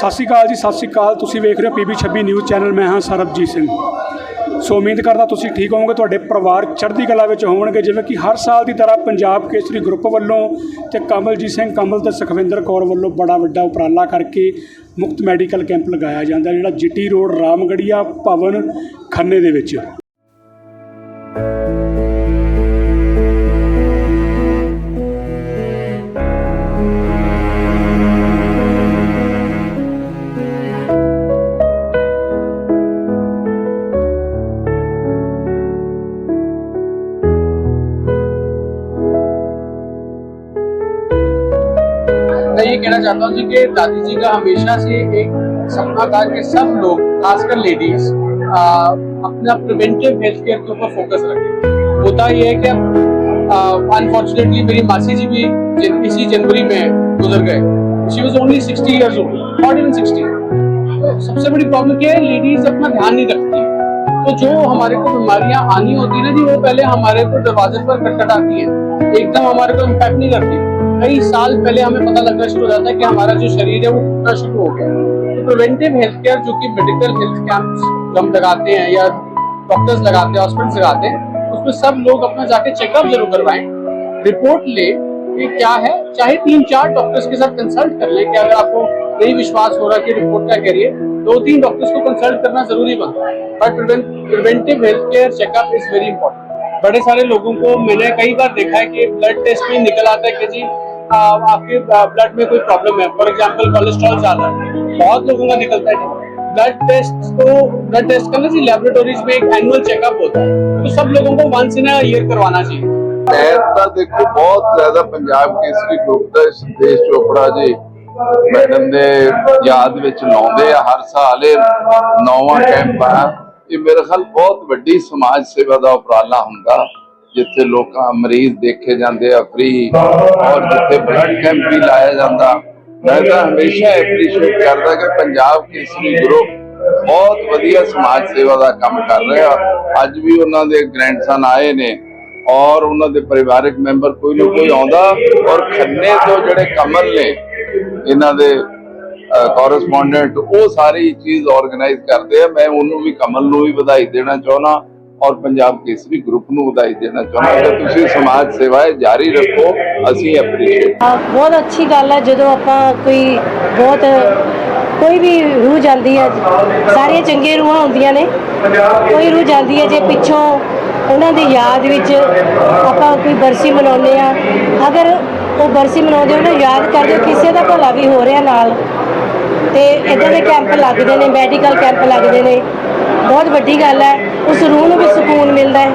ਸਤਿ ਸ਼੍ਰੀ ਅਕਾਲ ਜੀ, ਸਤਿ ਸ਼੍ਰੀ ਅਕਾਲ। ਤੁਸੀਂ ਵੇਖ ਰਹੇ ਹੋ ਪੀਬੀ 26 ਨਿਊਜ਼ ਚੈਨਲ, ਮੈਂ ਹਾਂ ਸਰਬਜੀਤ ਸਿੰਘ। ਸੋ ਉਮੀਦ ਕਰਦਾ ਤੁਸੀਂ ਠੀਕ ਹੋਵੋਗੇ, ਤੁਹਾਡੇ ਪਰਿਵਾਰ ਚੜ੍ਹਦੀ ਕਲਾ ਵਿੱਚ ਹੋਣਗੇ ਜਿਵੇਂ ਕਿ ਹਰ ਸਾਲ ਦੀ ਤਰ੍ਹਾਂ ਪੰਜਾਬ ਕੇਸਰੀ ਗਰੁੱਪ ਵੱਲੋਂ ਤੇ ਕਮਲਜੀਤ ਸਿੰਘ ਕਮਲ ਤੇ ਸੁਖਵਿੰਦਰ ਕੌਰ ਵੱਲੋਂ ਬੜਾ ਵੱਡਾ ਉਪਰਾਲਾ ਕਰਕੇ ਮੁਫਤ ਮੈਡੀਕਲ ਕੈਂਪ ਲਗਾਇਆ ਜਾਂਦਾ, ਜਿਹੜਾ ਜੀਟੀ ਰੋਡ ਰਾਮਗੜੀਆ ਭਵਨ, ਖੰਨੇ ਦੇ ਵਿੱਚ। कहना चाहता हूँ जी कि दादी जी का हमेशा से एक सपना था कि सब लोग खासकर लेडीज़ अपना प्रिवेंटिव हेल्थ केयर के ऊपर फोकस रखें। होता ये है कि अनफॉर्चुनेटली मेरी मासी जी भी जन, इसी जनवरी में गुजर गए। She was only sixty years old not even sixty सबसे बड़ी प्रॉब्लम क्या है? लेडीज़ अपना ध्यान नहीं रखती। तो जो हमारे को बीमारियाँ आनी होती है ना जी वो पहले हमारे को दरवाजे पर खटखटाती है। एकदम हमारे को इम्पैक्ट नहीं करती। कई साल पहले हमें पता लगना शुरू हो जाता है कि हमारा जो शरीर है वो टूटना शुरू हो गया। तो प्रिवेंटिव हेल्थ केयर जो कि मेडिकल हेल्थ कैंप्स हम लगाते हैं या डॉक्टर्स लगाते हैं हॉस्पिटल्स लगाते हैं, उसमें सब लोग अपना जाके चेकअप ज़रूर करवाएँ। रिपोर्ट ले कि क्या है। चाहे तीन चार डॉक्टर्स के साथ कंसल्ट कर लें कि अगर आपको नहीं विश्वास हो रहा कि रिपोर्ट क्या है, दो तीन डॉक्टर्स को कंसल्ट करना ज़रूरी बनता है। But preventive health care checkup is very important बड़े सारे लोगों को मैंने कई बार देखा है कि ब्लड टेस्ट में निकल आता है कि जी आपके ब्लड में कोई प्रॉब्लम है फॉर एग्जांपल कोलेस्ट्रॉल ज्यादा है बहुत लोगों का निकलता है ब्लड टेस्ट तो ब्लड टेस्ट का ना जी लेबोरेटरीज में एक एनुअल चेकअप होता है तो सब लोगों को वंस इन ईयर करवाना चाहिए ਮੈਂ ਤਾਂ ਦੇਖੋ ਬਹੁਤ ਜ਼ਿਆਦਾ ਪੰਜਾਬ ਕੇਸਰੀ ਗਰੁੱਪ ਦਾ ਸੰਦੇਸ਼ ਚੋਪੜਾ ਜੀ ਮੈਡਮ ਦੇ ਯਾਦ ਵਿੱਚ ਲਾਉਂਦੇ ਆ ਹਰ ਸਾਲ ਇਹ ਨੌਵਾਂ ਕੈਂਪ ਆ ਇਹ ਮੇਰੇ ਖਿਆਲ ਬਹੁਤ ਵੱਡੀ ਸਮਾਜ ਸੇਵਾ ਦਾ ਉਪਰਾਲਾ ਹੁੰਦਾ ਜਿੱਥੇ ਲੋਕਾਂ ਮਰੀਜ਼ ਦੇਖੇ ਜਾਂਦੇ ਆ ਫ੍ਰੀ ਔਰ ਜਿੱਥੇ ਬਲੱਡ ਕੈਂਪ ਵੀ ਲਾਇਆ ਜਾਂਦਾ। ਮੈਂ ਤਾਂ ਹਮੇਸ਼ਾ ਐਪਰੀਸ਼ੀਏਟ ਕਰਦਾ ਕਿ ਪੰਜਾਬ ਕੇਸਰੀ ਗਰੁੱਪ ਬਹੁਤ ਵਧੀਆ ਸਮਾਜ ਸੇਵਾ ਦਾ ਕੰਮ ਕਰ ਰਿਹਾ। ਅੱਜ ਵੀ ਉਹਨਾਂ ਦੇ ਗ੍ਰੈਂਡਸਨ ਆਏ ਨੇ ਔਰ ਉਹਨਾਂ ਦੇ ਪਰਿਵਾਰਕ ਮੈਂਬਰ ਕੋਈ ਨਾ ਕੋਈ ਆਉਂਦਾ ਔਰ ਖੰਨੇ ਤੋਂ ਜਿਹੜੇ ਕਮਲ ਨੇ, ਇਹਨਾਂ ਦੇ ਕੋਰਸਪੋਂਡੈਂਟ ਉਹ ਸਾਰੀ ਚੀਜ਼ ਆਰਗੇਨਾਈਜ਼ ਕਰਦੇ ਆ। ਮੈਂ ਉਹਨੂੰ ਵੀ ਕਮਲ ਨੂੰ ਵੀ ਵਧਾਈ ਦੇਣਾ ਚਾਹੁੰਦਾ। ਔਰ ਪੰਜਾਬ ਕੇਸਰੀ ਗਰੁੱਪ ਨੂੰ ਵਧਾਈ ਦੇਣਾ ਚਾਹੁੰਦਾ ਕਿ ਤੁਸੀਂ ਸਮਾਜ ਸੇਵਾਏ ਜਾਰੀ ਰੱਖੋ, ਅਸੀਂ ਐਪਰੀਸ਼ੀਏਟ ਬਹੁਤ ਅੱਛੀ ਗੱਲ ਹੈ, ਜਦੋਂ ਆਪਾਂ ਕੋਈ ਬਹੁਤ, ਕੋਈ ਵੀ ਰੂਹ ਜਾਂਦੀ ਹੈ, ਸਾਰੀਆਂ ਚੰਗੀਆਂ ਰੂਹਾਂ ਹੁੰਦੀਆਂ ਨੇ, ਕੋਈ ਰੂਹ ਜਾਂਦੀ ਹੈ ਜੇ ਪਿੱਛੋਂ ਉਹਨਾਂ ਦੀ ਯਾਦ ਵਿੱਚ ਆਪਾਂ ਕੋਈ ਬਰਸੀ ਮਨਾਉਂਦੇ ਆ ਅਗਰ ਉਹ ਬਰਸੀ ਮਨਾਉਂਦੇ ਉਹਨਾਂ ਯਾਦ ਕਰਦੇ ਕਿਸੇ ਦਾ ਭਲਾ ਵੀ ਹੋ ਰਿਹਾ ਨਾਲ, ਤੇ ਇਦਾਂ ਦੇ ਕੈਂਪ ਲੱਗਦੇ ਨੇ, ਮੈਡੀਕਲ ਕੈਂਪ ਲੱਗਦੇ ਨੇ ਬਹੁਤ ਵੱਡੀ ਗੱਲ ਹੈ, ਉਸ ਰੂਹ ਨੂੰ ਵੀ ਸਕੂਨ ਮਿਲਦਾ ਹੈ।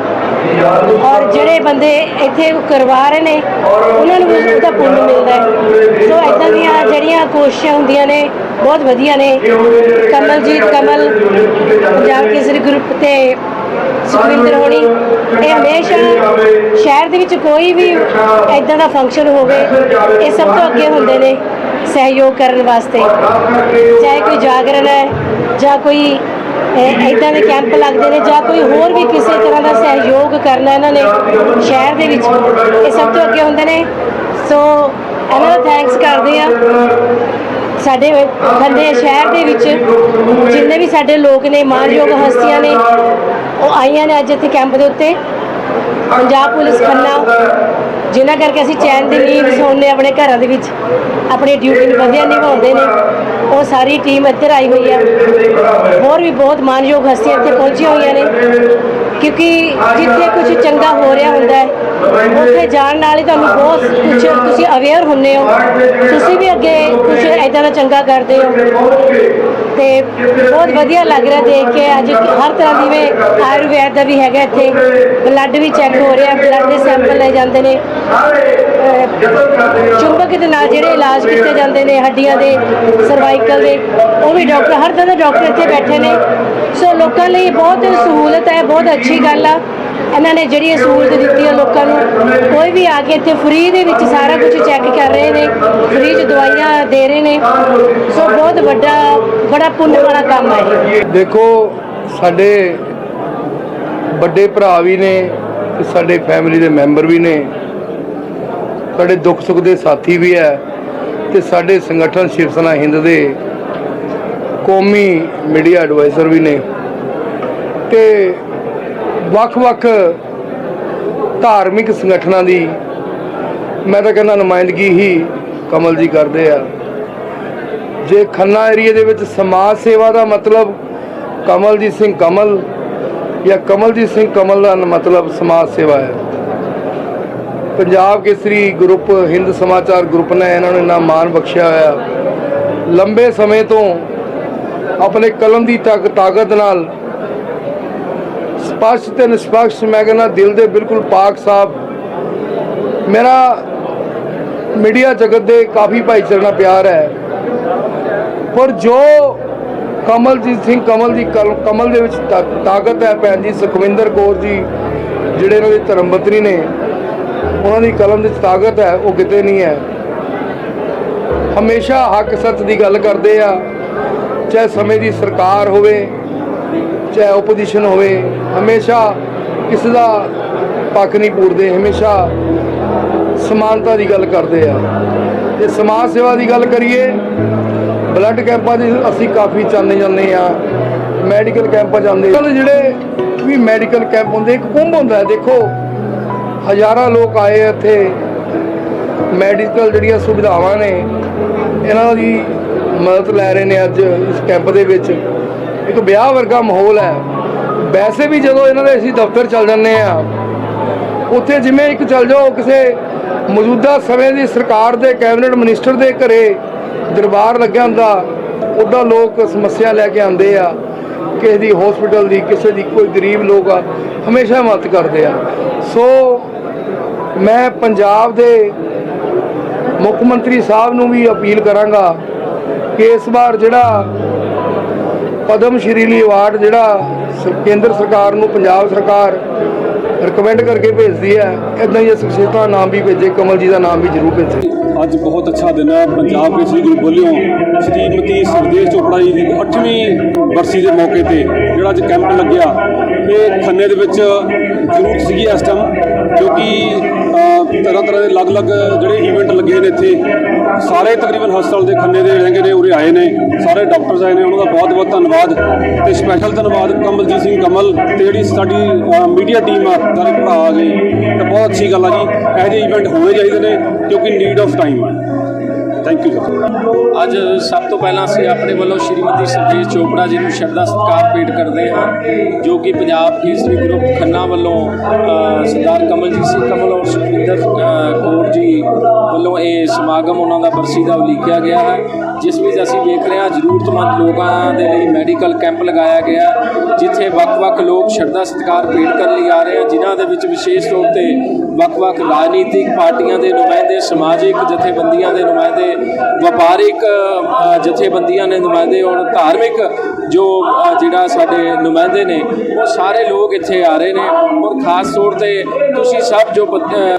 ਔਰ ਜਿਹੜੇ ਬੰਦੇ ਇੱਥੇ ਕਰਵਾ ਰਹੇ ਨੇ, ਉਹਨਾਂ ਨੂੰ ਵੀ ਉਹਦਾ ਪੁੰਨ ਮਿਲਦਾ ਹੈ। ਸੋ ਇਦਾਂ ਦੀਆਂ ਜਿਹੜੀਆਂ ਕੋਸ਼ਿਸ਼ਾਂ ਹੁੰਦੀਆਂ ਨੇ, ਬਹੁਤ ਵਧੀਆ ਨੇ। ਕਮਲਜੀਤ ਕਮਲ ਪੰਜਾਬ ਕੇਸਰੀ ਗਰੁੱਪ ਤੇ ਸੁਖਵਿੰਦਰ ਹੋਣੀ, ਇਹ ਹਮੇਸ਼ਾ ਸ਼ਹਿਰ ਦੇ ਵਿੱਚ ਕੋਈ ਵੀ ਇਦਾਂ ਦਾ ਫੰਕਸ਼ਨ ਹੋਵੇ, ਇਹ ਸਭ ਤੋਂ ਅੱਗੇ ਹੁੰਦੇ ਨੇ ਸਹਿਯੋਗ ਕਰਨ ਵਾਸਤੇ। ਚਾਹੇ ਕੋਈ ਜਾਗਰਣ ਹੈ ਜਾਂ ਕੋਈ ਇਦਾਂ ਦੇ ਕੈਂਪ ਲੱਗਦੇ ਨੇ ਜਾਂ ਕੋਈ ਹੋਰ ਵੀ ਕਿਸੇ ਤਰ੍ਹਾਂ ਦਾ ਸਹਿਯੋਗ ਕਰਨਾ ਇਹਨਾਂ ਨੇ ਸ਼ਹਿਰ ਦੇ ਵਿੱਚ, ਇਹ ਸਭ ਤੋਂ ਅੱਗੇ ਹੁੰਦੇ ਨੇ। ਸੋ ਇਹਨਾਂ ਦਾ ਥੈਂਕਸ ਕਰਦੇ ਆ ਸਾਡੇ ਖੰਨੇ ਸ਼ਹਿਰ ਦੇ ਵਿੱਚ, ਜਿੰਨੇ ਵੀ ਸਾਡੇ ਲੋਕ ਨੇ, ਮਾਨਯੋਗ ਹਸਤੀਆਂ ਨੇ, ਉਹ ਆਈਆਂ ਨੇ ਅੱਜ ਇੱਥੇ ਕੈਂਪ ਦੇ ਉੱਤੇ। ਪੰਜਾਬ ਪੁਲਿਸ ਖੰਨਾ ਜਿਨ੍ਹਾਂ ਕਰਕੇ ਅਸੀਂ ਚੈਨ ਦੀ ਨੀਂਦ ਸੌਂਦੇ ਆਪਣੇ ਘਰਾਂ ਦੇ ਵਿੱਚ, ਆਪਣੀ ਡਿਊਟੀ ਨੂੰ ਵਧੀਆ ਨਿਭਾਉਂਦੇ ਨੇ, ਉਹ ਸਾਰੀ ਟੀਮ ਇੱਧਰ ਆਈ ਹੋਈ ਹੈ। ਹੋਰ ਵੀ ਬਹੁਤ ਮਾਨਯੋਗ ਹਸਤੀਆਂ ਇੱਥੇ ਪਹੁੰਚੀਆਂ ਹੋਈਆਂ ਨੇ, ਕਿਉਂਕਿ ਜਿੱਥੇ ਕੁਝ ਚੰਗਾ ਹੋ ਰਿਹਾ ਹੁੰਦਾ ਹੈ, ਉੱਥੇ ਜਾਣ ਨਾਲ ਹੀ ਤੁਹਾਨੂੰ ਬਹੁਤ ਕੁਝ ਤੁਸੀਂ ਅਵੇਅਰ ਹੁੰਦੇ ਹੋ। ਤੁਸੀਂ ਵੀ ਅੱਗੇ ਕੁਝ ਐਦਾਂ ਦਾ ਚੰਗਾ ਕਰਦੇ ਹੋ। ਤੇ ਬਹੁਤ ਵਧੀਆ ਲੱਗ ਰਿਹਾ ਦੇਖ ਕੇ। ਅੱਜ ਹਰ ਤਰ੍ਹਾਂ ਦੀ ਜਿਵੇਂ ਆਯੁਰਵੈਦ ਦਾ ਵੀ ਹੈਗਾ ਇੱਥੇ। ਬਲੱਡ ਵੀ ਚੈੱਕ ਹੋ ਰਿਹਾ ਬਲੱਡ ਦੇ ਸੈਂਪਲ ਲਏ ਜਾਂਦੇ ਨੇ। ਚੁੰਬਕ ਦੇ ਨਾਲ ਜਿਹੜੇ ਇਲਾਜ ਕੀਤੇ ਜਾਂਦੇ ਨੇ ਹੱਡੀਆਂ ਦੇ ਸਰਵਾਈਕਲ ਦੇ, ਉਹ ਵੀ ਡਾਕਟਰ ਹਰ ਤਰ੍ਹਾਂ ਦੇ ਡਾਕਟਰ ਇੱਥੇ ਬੈਠੇ ਨੇ। ਸੋ ਲੋਕਾਂ ਲਈ ਬਹੁਤ ਸਹੂਲਤ ਹੈ, ਬਹੁਤ ਅੱਛੀ ਗੱਲ ਆ। ਇਹਨਾਂ ਨੇ ਜਿਹੜੀ ਇਹ ਸਹੂਲਤ ਦਿੱਤੀ ਹੈ ਲੋਕਾਂ ਨੂੰ, ਕੋਈ ਵੀ ਆ ਕੇ ਇੱਥੇ ਫ੍ਰੀ ਦੇ ਵਿੱਚ ਸਾਰਾ ਕੁਝ ਚੈੱਕ ਕਰ ਰਹੇ ਨੇ ਫ੍ਰੀ ਚ ਦਵਾਈਆਂ ਦੇ ਰਹੇ ਨੇ। ਸੋ ਬਹੁਤ ਵੱਡਾ, ਬੜਾ ਪੁੰਨ ਵਾਲਾ ਕੰਮ ਹੈ ਇਹ। ਦੇਖੋ, ਸਾਡੇ ਵੱਡੇ ਭਰਾ ਵੀ ਨੇ ਤੇ ਸਾਡੇ ਫੈਮਿਲੀ ਦੇ ਮੈਂਬਰ ਵੀ ਨੇ। ਸਾਡੇ ਦੁੱਖ ਸੁੱਖ ਦੇ ਸਾਥੀ ਵੀ ਹੈ ਤੇ ਸਾਡੇ ਸੰਗਠਨ ਸ਼ਿਵ ਸੈਨਾ ਹਿੰਦ ਦੇ ਕੌਮੀ ਮੀਡੀਆ ਐਡਵਾਈਜ਼ਰ ਵੀ ਨੇ। ਤੇ ਵੱਖ-ਵੱਖ ਧਾਰਮਿਕ ਸੰਗਠਨਾਂ ਦੀ ਮੈਂ ਤਾਂ ਕਹਿੰਦਾ ਨੁਮਾਇੰਦਗੀ ਹੀ ਕਮਲ ਜੀ ਕਰਦੇ ਆ। ਜੇ ਖੰਨਾ ਏਰੀਏ ਦੇ ਵਿੱਚ ਸਮਾਜ ਸੇਵਾ ਦਾ ਮਤਲਬ ਕਮਲਜੀਤ ਸਿੰਘ ਕਮਲ ਜਾਂ ਕਮਲਜੀਤ ਸਿੰਘ ਕਮਲ ਦਾ ਮਤਲਬ ਸਮਾਜ ਸੇਵਾ ਹੈ। ਪੰਜਾਬ ਕੇਸਰੀ ਗਰੁੱਪ, ਹਿੰਦ ਸਮਾਚਾਰ ਗਰੁੱਪ ਨੇ ਇਹਨਾਂ ਨੂੰ ਇੰਨਾ ਮਾਣ ਬਖਸ਼ਿਆ ਹੋਇਆ। ਲੰਬੇ ਸਮੇਂ ਤੋਂ ਆਪਣੇ ਕਲਮ ਦੀ ਤਾਕ- ਤਾਕਤ ਨਾਲ ਸਪਸ਼ਟ ਤੇ ਨਿਸ਼ਪਕਸ਼, ਮੈਂ ਕਹਿੰਦਾ ਦਿਲ ਦੇ ਬਿਲਕੁਲ ਪਾਕ ਸਾਹਿਬ। ਮੇਰਾ ਮੀਡੀਆ ਜਗਤ ਦੇ ਕਾਫੀ ਭਾਈਚਾਰੇ ਨਾਲ ਪਿਆਰ ਹੈ। ਪਰ ਜੋ ਕਮਲਜੀਤ ਸਿੰਘ ਕਮਲ ਦੀ ਕਲ- ਕਮਲ ਦੇ ਵਿੱਚ ਤਾ- ਤਾਕਤ ਹੈ ਭੈਣ ਜੀ, ਸੁਖਵਿੰਦਰ ਕੌਰ ਜੀ, ਜਿਹੜੇ ਇਹਨਾਂ ਦੇ ਧਰਮ ਪਤਨੀ ਨੇ, ਉਹਨਾਂ ਦੀ ਕਲਮ ਵਿੱਚ ਤਾਕਤ ਹੈ, ਉਹ ਕਿਤੇ ਨਹੀਂ ਹੈ। ਹਮੇਸ਼ਾ ਹੱਕ ਸੱਚ ਦੀ ਗੱਲ ਕਰਦੇ ਆ, ਚਾਹੇ ਸਮੇਂ ਦੀ ਸਰਕਾਰ ਹੋਵੇ, ਚਾਹੇ ਓਪੋਜੀਸ਼ਨ ਹੋਵੇ। ਹਮੇਸ਼ਾ ਕਿਸੇ ਦਾ ਪੱਖ ਨਹੀਂ ਪੂਰਦੇ, ਹਮੇਸ਼ਾ ਸਮਾਨਤਾ ਦੀ ਗੱਲ ਕਰਦੇ ਆ। ਜੇ ਸਮਾਜ ਸੇਵਾ ਦੀ ਗੱਲ ਕਰੀਏ, ਬਲੱਡ ਕੈਂਪਾਂ ਦੀ ਅਸੀਂ ਕਾਫੀ ਚਾਹੁੰਦੇ ਜਾਂਦੇ ਆ, ਮੈਡੀਕਲ ਕੈਂਪਾਂ ਜਾਂਦੇ ਜਿਹੜੇ ਵੀ ਮੈਡੀਕਲ ਕੈਂਪ ਹੁੰਦੇ, ਇੱਕ ਕੁੰਭ ਹੁੰਦਾ ਦੇਖੋ, ਹਜ਼ਾਰਾਂ ਲੋਕ ਆਏ ਇੱਥੇ, ਮੈਡੀਕਲ ਜਿਹੜੀਆਂ ਸੁਵਿਧਾਵਾਂ ਨੇ, ਇਹਨਾਂ ਦੀ ਮਦਦ ਲੈ ਰਹੇ ਨੇ ਅੱਜ ਇਸ ਕੈਂਪ ਦੇ ਵਿੱਚ। ਇੱਕ ਵਿਆਹ ਵਰਗਾ ਮਾਹੌਲ ਹੈ। ਵੈਸੇ ਵੀ ਜਦੋਂ ਇਹਨਾਂ ਦੇ ਅਸੀਂ ਦਫ਼ਤਰ ਚੱਲ ਜਾਂਦੇ ਆ ਉੱਥੇ ਜਿਵੇਂ ਇੱਕ ਚੱਲ ਜਾਓ, ਕਿਸੇ ਮੌਜੂਦਾ ਸਮੇਂ ਦੀ ਸਰਕਾਰ ਦੇ, ਕੈਬਨਿਟ ਮਿਨਿਸਟਰ ਦੇ ਘਰੇ ਦਰਬਾਰ ਲੱਗਿਆ ਹੁੰਦਾ, ਉੱਦਾਂ ਲੋਕ ਸਮੱਸਿਆ ਲੈ ਕੇ ਆਉਂਦੇ ਆ, ਕਿਸੇ ਦੀ ਹਸਪੀਟਲ ਦੀ, ਕਿਸੇ ਦੀ ਕੋਈ ਗਰੀਬ ਲੋਕ ਆ, ਹਮੇਸ਼ਾ ਮਦਦ ਕਰਦੇ ਆ। ਸੋ ਮੈਂ ਪੰਜਾਬ ਦੇ ਮੁੱਖ ਮੰਤਰੀ ਸਾਹਿਬ ਨੂੰ ਵੀ ਅਪੀਲ ਕਰਾਂਗਾ ਕਿ ਇਸ ਵਾਰ ਜਿਹੜਾ ਪਦਮ ਸ਼੍ਰੀ ਲਈ ਅਵਾਰਡ ਜਿਹੜਾ ਕੇਂਦਰ ਸਰਕਾਰ ਨੂੰ ਪੰਜਾਬ ਸਰਕਾਰ ਰਿਕਮੈਂਡ ਕਰਕੇ ਭੇਜਦੀ ਹੈ ਇਦਾਂ ਹੀ ਸ਼ਖਸੀਅਤਾਂ ਦਾ ਨਾਮ ਵੀ ਭੇਜੇ, ਕਮਲ ਜੀ ਦਾ ਨਾਮ ਵੀ ਜ਼ਰੂਰ ਭੇਜੇ। ਅੱਜ ਬਹੁਤ ਅੱਛਾ ਦਿਨ ਹੈ, ਪੰਜਾਬ ਦੇ ਸ਼੍ਰੀ ਗੁਰੂ ਬੋਲਿਓ ਸ਼੍ਰੀਮਤੀ ਸਰਦੇਸ਼ ਚੋਪੜਾ ਜੀ ਦੀ 8ਵੀਂ ਬਰਸੀ ਦੇ ਮੌਕੇ ਤੇ ਜਿਹੜਾ ਅੱਜ ਕੈਂਪ ਲੱਗਿਆ, ਇਹ ਖੰਨੇ ਦੇ ਵਿੱਚ ਜ਼ਰੂਰ ਸੀਗੀ ਇਸ ਟਾਈਮ ਕਿਉਂਕਿ ਤਰ੍ਹਾਂ ਤਰ੍ਹਾਂ ਦੇ ਅਲੱਗ-ਅਲੱਗ ਜਿਹੜੇ ਇਵੈਂਟ ਲੱਗੇ ਨੇ ਇੱਥੇ। ਸਾਰੇ ਤਕਰੀਬਨ ਹਸਪਤਾਲ ਦੇ ਖੰਨੇ ਦੇ ਲਹਿੰਗੇ ਨੇ ਉਰੇ ਆਏ ਨੇ। ਸਾਰੇ ਡਾਕਟਰਸ ਆਏ ਨੇ, ਉਹਨਾਂ ਦਾ ਬਹੁਤ-ਬਹੁਤ ਧੰਨਵਾਦ ਤੇ ਸਪੈਸ਼ਲ ਧੰਨਵਾਦ ਕਮਲਜੀਤ ਸਿੰਘ ਕਮਲ ਤੇ ਜਿਹੜੀ ਸਾਡੀ ਮੀਡੀਆ ਟੀਮ ਆ, ਸਾਰੇ ਭਰਾ ਆ ਗਏ। ਤੇ ਬਹੁਤ ਅੱਛੀ ਗੱਲ ਆ ਜੀ, ਇਹੋ ਜਿਹੇ ਇਵੈਂਟ ਹੋਣੇ ਚਾਹੀਦੇ ਨੇ ਕਿਉਂਕਿ ਨੀਡ ਆਫ ਟਾਈਮ ਹੈ ਥੈਂਕ ਯੂ ਸਰ ਅੱਜ ਸਭ ਤੋਂ ਪਹਿਲਾਂ ਅਸੀਂ ਆਪਣੇ ਵੱਲੋਂ ਸ਼੍ਰੀਮਤੀ ਸਰਜੀਤ ਚੋਪੜਾ ਜੀ ਨੂੰ ਸ਼ਰਧਾ ਸਤਿਕਾਰ ਭੇਟ ਕਰਦੇ ਹਾਂ, ਜੋ ਕਿ ਪੰਜਾਬ ਕੇਸਰੀ ਗਰੁੱਪ ਖੰਨਾ ਵੱਲੋਂ ਸਰਦਾਰ ਕਮਲਜੀਤ ਸਿੰਘ ਕਮਲ ਔਰ ਸੁਖਵਿੰਦਰ ਅ, ਕੌਰ ਜੀ ਵੱਲੋਂ ਇਹ ਸਮਾਗਮ ਉਹਨਾਂ ਦਾ ਬਰਸੀ ਦਾ ਉਲੀਕਿਆ ਗਿਆ ਹੈ। ਜਿਸ ਵਿੱਚ ਅਸੀਂ ਵੇਖ ਰਹੇ ਹਾਂ ਜ਼ਰੂਰਤਮੰਦ ਲੋਕਾਂ ਦੇ ਲਈ ਮੈਡੀਕਲ ਕੈਂਪ ਲਗਾਇਆ ਗਿਆ ਜਿੱਥੇ ਵੱਖ-ਵੱਖ ਲੋਕ ਸ਼ਰਧਾ ਸਤਿਕਾਰ ਭੇਟ ਕਰਨ ਲਈ ਆ ਰਹੇ ਹਨ ਜਿਨ੍ਹਾਂ ਦੇ ਵਿੱਚ ਵਿਸ਼ੇਸ਼ ਤੌਰ ਤੇ ਵੱਖ-ਵੱਖ ਰਾਜਨੀਤਿਕ ਪਾਰਟੀਆਂ ਦੇ ਨੁਮਾਇੰਦੇ ਸਮਾਜਿਕ ਜਥੇਬੰਦੀਆਂ ਦੇ ਨੁਮਾਇੰਦੇ ਵਪਾਰਿਕ ਜਥੇਬੰਦੀਆਂ ਦੇ ਨੁਮਾਇੰਦੇ ਔਰ ਧਾਰਮਿਕ ਜੋ ਜਿਹੜਾ ਸਾਡੇ ਨੁਮਾਇੰਦੇ ਨੇ ਉਹ ਸਾਰੇ ਲੋਕ ਇੱਥੇ ਆ ਰਹੇ ਨੇ ਔਰ ਖਾਸ ਤੌਰ ਤੇ ਤੁਸੀਂ ਸਭ ਜੋ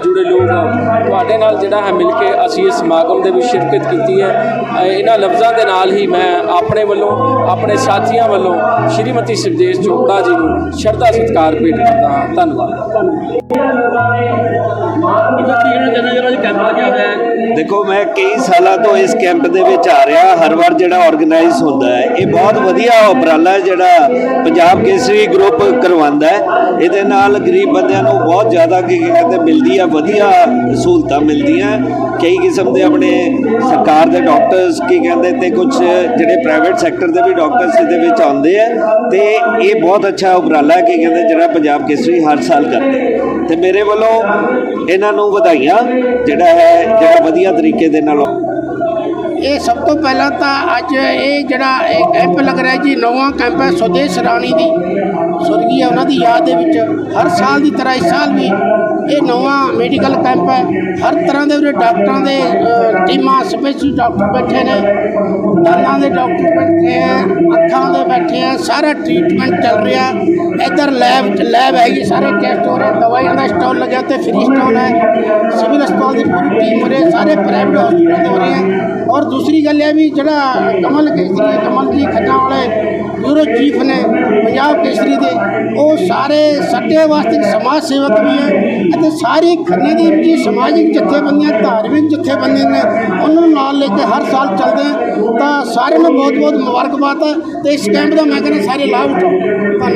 ਜੁੜੇ ਲੋਕ ਹੋ, ਤੁਹਾਡੇ ਨਾਲ ਜਿਹੜਾ ਹੈ ਮਿਲ ਕੇ ਅਸੀਂ ਇਸ ਸਮਾਗਮ ਦੇ ਵਿੱਚ ਸ਼ਿਰਕਤ ਕੀਤੀ ਹੈ। ਇਹਨਾਂ ਲਫ਼ਜ਼ਾਂ ਦੇ ਨਾਲ ਹੀ ਮੈਂ ਆਪਣੇ ਵੱਲੋਂ, ਆਪਣੇ ਸਾਥੀਆਂ ਵੱਲੋਂ ਸ਼੍ਰੀਮਤੀ ਸਿਰਦੇਸ਼ ਚੋਪੜਾ ਜੀ ਨੂੰ ਸ਼ਰਧਾ ਸਤਿਕਾਰ ਭੇਟ ਕਰਦਾ ਹਾਂ। ਧੰਨਵਾਦ। ਦੇਖੋ, ਮੈਂ ਕਈ ਸਾਲਾਂ ਤੋਂ ਇਸ ਕੈਂਪ ਦੇ ਵਿੱਚ ਆ ਰਿਹਾ, ਹਰ ਵਾਰ ਜਿਹੜਾ ਆਰਗੇਨਾਈਜ਼ ਹੁੰਦਾ ਹੈ, ਇਹ ਬਹੁਤ ਵਧੀਆ ਉਪਰਾਲਾ ਜਿਹੜਾ ਪੰਜਾਬ ਕੇਸਰੀ ਗਰੁੱਪ ਕਰਵਾਉਂਦਾ ਹੈ। ਇਹਦੇ ਨਾਲ ਗਰੀਬ ਬੰਦਿਆਂ ਨੂੰ ਬਹੁਤ ਜ਼ਿਆਦਾ ਕੀ ਕਹਿੰਦੇ, ਮਿਲਦੀ ਆ, ਵਧੀਆ ਸਹੂਲਤਾਂ ਮਿਲਦੀਆਂ। ਕਈ ਕਿਸਮ ਦੇ ਆਪਣੇ ਸਰਕਾਰ ਦੇ ਡਾਕਟਰਸ ਕੀ ਕਹਿੰਦੇ ਤੇ ਕੁਝ ਜਿਹੜੇ ਪ੍ਰਾਈਵੇਟ ਸੈਕਟਰ ਦੇ ਵੀ ਡਾਕਟਰਸ ਇਹਦੇ ਵਿੱਚ ਆਉਂਦੇ ਆ ਤੇ ਇਹ ਬਹੁਤ ਅੱਛਾ ਉਪਰਾਲਾ ਕੀ ਕਹਿੰਦੇ ਜਿਹੜਾ ਪੰਜਾਬ ਕੇਸਰੀ ਹਰ ਸਾਲ ਕਰਦੇ ਆ। ਤੇ ਮੇਰੇ ਵੱਲੋਂ ਇਹਨਾਂ ਨੂੰ ਵਧਾਈਆਂ, ਜਿਹੜਾ ਹੈ, ਜਿਹੜਾ ਵਧੀਆ ਤਰੀਕੇ ਦੇ ਨਾਲ ਇਹ ਸਭ ਤੋਂ ਪਹਿਲਾਂ ਤਾਂ ਅੱਜ ਇਹ ਜਿਹੜਾ ਇਹ ਕੈਂਪ ਲੱਗ ਰਿਹਾ ਜੀ, ਨਵਾਂ ਕੈਂਪ ਹੈ ਸੁਦੇਸ਼ ਰਾਣੀ ਦੀ ਸੁਰਗੀ ਹੈ ਉਹਨਾਂ ਦੀ ਯਾਦ ਦੇ ਵਿੱਚ ਹਰ ਸਾਲ ਦੀ ਤਰ੍ਹਾਂ ਇਸ ਸਾਲ ਵੀ ਇਹ ਨਵਾਂ ਮੈਡੀਕਲ ਕੈਂਪ ਹੈ ਹਰ ਤਰ੍ਹਾਂ ਦੇ ਉਰੇ ਡਾਕਟਰਾਂ ਦੇ ਟੀਮਾਂ ਸਪੈਸ਼ਲ ਡਾਕਟਰ ਬੈਠੇ ਨੇ। ਦੰਦਾਂ ਦੇ ਡਾਕਟਰ ਬੈਠੇ ਆ, ਅੱਖਾਂ ਦੇ ਬੈਠੇ ਆ, ਸਾਰਾ ਟ੍ਰੀਟਮੈਂਟ ਚੱਲ ਰਿਹਾ। ਇੱਧਰ ਲੈਬ ਲੈਬ ਹੈਗੀ, ਸਾਰੇ ਟੈਸਟ ਹੋ ਰਹੇ ਦਵਾਈਆਂ ਦਾ ਸਟਾਲ ਲੱਗਿਆ ਤੇ ਫ੍ਰੀ ਸਟਾਲ ਹੈ। ਸਿਵਲ ਹਸਪਤਾਲ ਦੀ ਪੂਰੀ ਟੀਮ ਹੋ ਰਹੀ ਹੈ, ਸਾਰੇ ਪ੍ਰਾਈਵੇਟ ਹਸਪਤਾਲ ਹੋ ਰਹੇ ਹੈ ਔਰ ਦੂਸਰੀ ਗੱਲ ਇਹ ਵੀ ਜਿਹੜਾ ਕਮਲ ਕੇਸਰੀ ਕਮਲ ਜੀ ਖੰਨਾ ਵਾਲੇ ਬਿਊਰੋ ਚੀਫ ਨੇ ਪੰਜਾਬ ਕੇਸਰੀ ਦੇ ਉਹ ਸਾਰੇ ਸਾਡੇ ਵਾਸਤੇ ਸਮਾਜ ਸੇਵਕ ਵੀ ਹੈ ਅਤੇ ਸਾਰੀ ਖੰਨੇ ਦੀ ਜੀ ਸਮਾਜਿਕ ਜਥੇਬੰਦੀਆਂ, ਧਾਰਮਿਕ ਜਥੇਬੰਦੀਆਂ ਨੇ ਉਹਨਾਂ ਨੂੰ ਨਾਲ ਲੈ ਕੇ ਹਰ ਸਾਲ ਚੱਲਦੇ ਹੈ ਤਾਂ ਸਾਰਿਆਂ ਨੂੰ ਬਹੁਤ ਬਹੁਤ ਮੁਬਾਰਕਬਾਦ ਹੈ ਤੇ ਇਸ ਕੈਂਪ ਦਾ ਮੈਂ ਕਹਿੰਦਾ ਸਾਰੇ ਲਾਭ ਉਠਾਓ। ਧੰਨਵਾਦ।